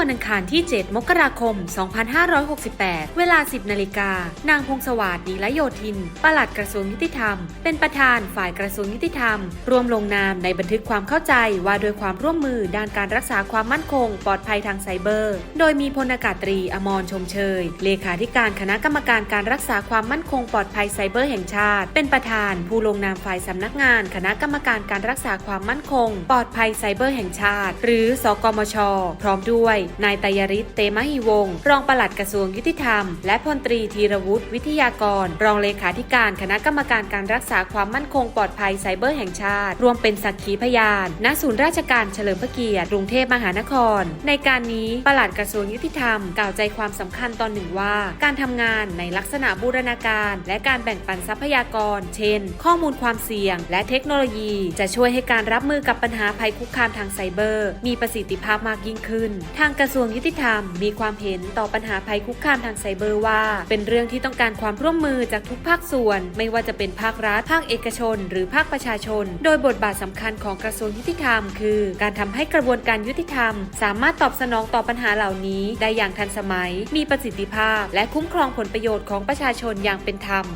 วันอังคารที่ 7 มกราคม 2568 เวลา 10 นาฬิกา นางพงศวาสนีละโยธิน ปลัดกระทรวงยุติธรรม เป็นประธานฝ่ายกระทรวงยุติธรรม ร่วมลงนามในบันทึกความเข้าใจว่าโดยความร่วมมือด้านการรักษาความมั่นคง ปลอดภัยทางไซเบอร์ โดยมีพลอากาศตรีอมรชมเชย เลขาธิการคณะกรรมการการรักษาความมั่นคงปลอดภัยไซเบอร์แห่งชาติ เป็นประธานผู้ลงนามฝ่ายสำนักงาน คณะกรรมการการรักษาความมั่นคง ปลอดภัยไซเบอร์แห่งชาติ หรือ สกมช พร้อมด้วยนายตยริศเตมหิวงรองปลัดกระทรวงยุติธรรม และพลตรีธีรวุฒิวิทยากร รองเลขาธิการคณะกรรมการการรักษาความมั่นคงปลอดภัยไซเบอร์แห่งชาติ รวมเป็นสักขีพยาน ณ ศูนย์ราชการเฉลิมพระเกียรติกรุงเทพมหานคร ในการนี้ปลัดกระทรวงยุติธรรม กล่าวใจความสำคัญตอนหนึ่งว่า การทำงานในลักษณะบูรณาการ และการแบ่งปันทรัพยากร เช่น ข้อมูลความเสี่ยง และเทคโนโลยี จะช่วยให้การรับมือกับปัญหาภัยคุกคามทางไซเบอร์ มีประสิทธิภาพมากยิ่งขึ้น ทางกระทรวงยุติธรรมมีความเห็นต่อปัญหาภัยคุกคามทางไซเบอร์ว่า เป็นเรื่องที่ต้องการความร่วมมือจากทุกภาคส่วน ไม่ว่าจะเป็นภาครัฐ ภาคเอกชน หรือภาคประชาชน โดยบทบาทสำคัญของกระทรวงยุติธรรม คือการทำให้กระบวนการยุติธรรม สามารถตอบสนองต่อปัญหาเหล่านี้ ได้อย่างทันสมัย มีประสิทธิภาพ และคุ้มครองผลประโยชน์ของประชาชนอย่างเป็นธรรม